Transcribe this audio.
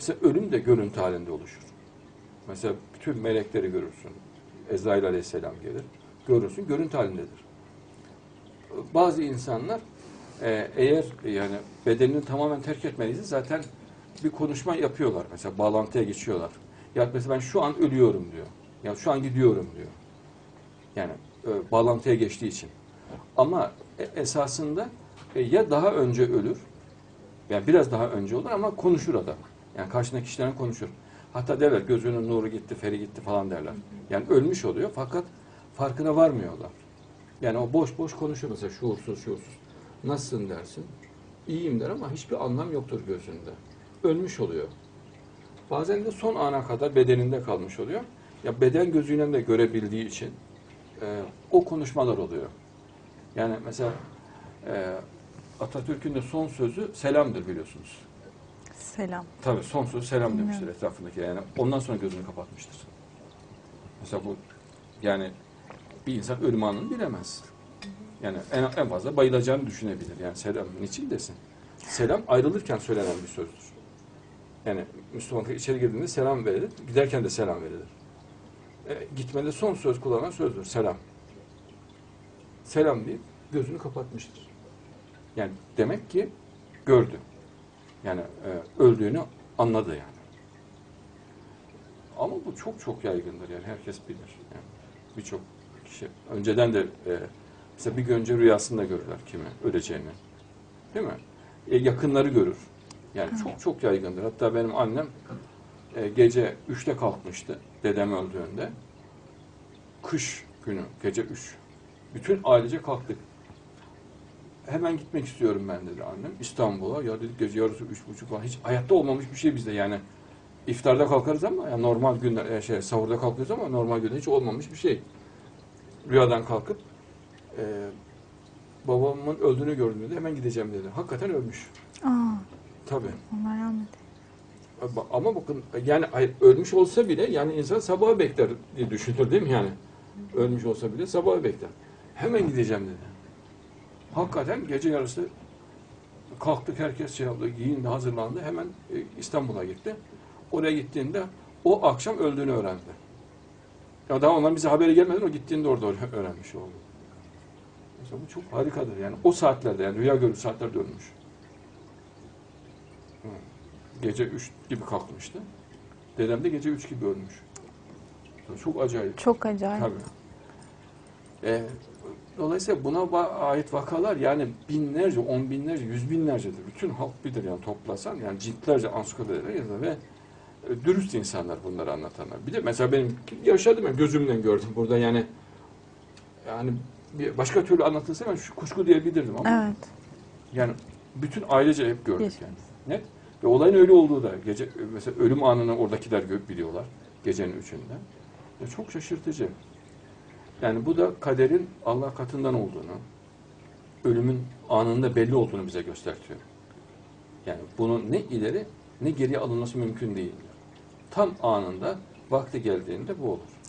Mesela ölüm de görüntü halinde oluşur. Mesela bütün melekleri görürsün. Ezrail aleyhisselam gelir. Görürsün, görüntü halindedir. Bazı insanlar e, eğer yani bedenini tamamen terk etmeliyse zaten bir konuşma yapıyorlar. Mesela bağlantıya geçiyorlar. Ya mesela ben şu an ölüyorum diyor. Ya şu an gidiyorum diyor. Yani e, bağlantıya geçtiği için. Ama e, esasında e, ya daha önce ölür, yani biraz daha önce olur ama konuşur adam. Yani karşındaki kişilerle konuşur. Hatta derler gözünün nuru gitti, feri gitti falan derler. Yani ölmüş oluyor fakat farkına varmıyorlar. Yani o boş boş konuşuyor mesela şuursuz şuursuz. Nasılsın dersin. İyiyim der ama hiçbir anlam yoktur gözünde. Ölmüş oluyor. Bazen de son ana kadar bedeninde kalmış oluyor. Ya beden gözüyle de görebildiği için e, o konuşmalar oluyor. Yani mesela e, Atatürk'ün de son sözü selamdır biliyorsunuz. Selam. Tabii son sözü selam demiştir etrafındaki yani. Ondan sonra gözünü kapatmıştır. Mesela bu yani bir insan ölüm anını bilemez. Yani en, en fazla bayılacağını düşünebilir. Yani selam niçin desin? Selam ayrılırken söylenen bir sözdür. Yani Müslümanlık içeri girdiğinde selam verilir, giderken de selam verilir. E, gitmede son söz kullanan sözdür, selam. Selam deyip gözünü kapatmıştır. Yani demek ki gördü. Yani e, öldüğünü anladı yani. Ama bu çok çok yaygındır yani herkes bilir. Yani birçok kişi önceden de e, mesela bir önce rüyasında görürler kimi öleceğini. Değil mi? E, yakınları görür. Yani çok çok yaygındır. Hatta benim annem e, gece 3'te kalkmıştı dedem öldüğünde. Kış günü gece 3. Bütün ailece kalktık. Hemen gitmek istiyorum ben dedi annem İstanbul'a. Ya dedik gece yarısı üç buçuk falan. Hiç hayatta olmamış bir şey bizde yani. İftarda kalkarız ama yani normal günler e, şey sahurda kalkıyoruz ama normal günde hiç olmamış bir şey. Rüyadan kalkıp e, babamın öldüğünü gördüm dedi. Hemen gideceğim dedi. Hakikaten ölmüş. Aa, Tabii. Allah rahmet eylesin. Ama bakın yani hayır, ölmüş olsa bile yani insan sabahı bekler diye düşünür değil mi yani? Ölmüş olsa bile sabahı bekler. Hemen gideceğim dedi. Hakikaten gece yarısı kalktık herkes şey yaptı, giyindi, hazırlandı. Hemen e, İstanbul'a gitti. Oraya gittiğinde o akşam öldüğünü öğrendi. Ya daha ondan bize haberi gelmeden o gittiğinde orada öğre- öğrenmiş oldu. Mesela bu çok harikadır yani. O saatlerde yani rüya görür saatlerde ölmüş. Gece 3 gibi kalkmıştı. Dedem de gece 3 gibi ölmüş. Çok acayip. Çok acayip. Tabii. Ee, dolayısıyla buna ait vakalar yani binlerce, on binlerce, yüz binlercedir. Bütün halk bilir yani toplasan yani ciltlerce ansiklopediler yazar ve e, dürüst insanlar bunları anlatanlar. Bir de mesela benim yaşadım ben gözümle gördüm burada yani yani bir başka türlü anlatılsa ben şu kuşku diyebilirdim ama Evet. yani bütün ailece hep gördük Yaşamış. yani. Net. Ve olayın öyle olduğu da gece mesela ölüm anını oradakiler gö- biliyorlar gecenin üçünde. Ya çok şaşırtıcı. Yani bu da kaderin Allah katından olduğunu, ölümün anında belli olduğunu bize göstertiyor. Yani bunun ne ileri ne geriye alınması mümkün değil. Tam anında vakti geldiğinde bu olur.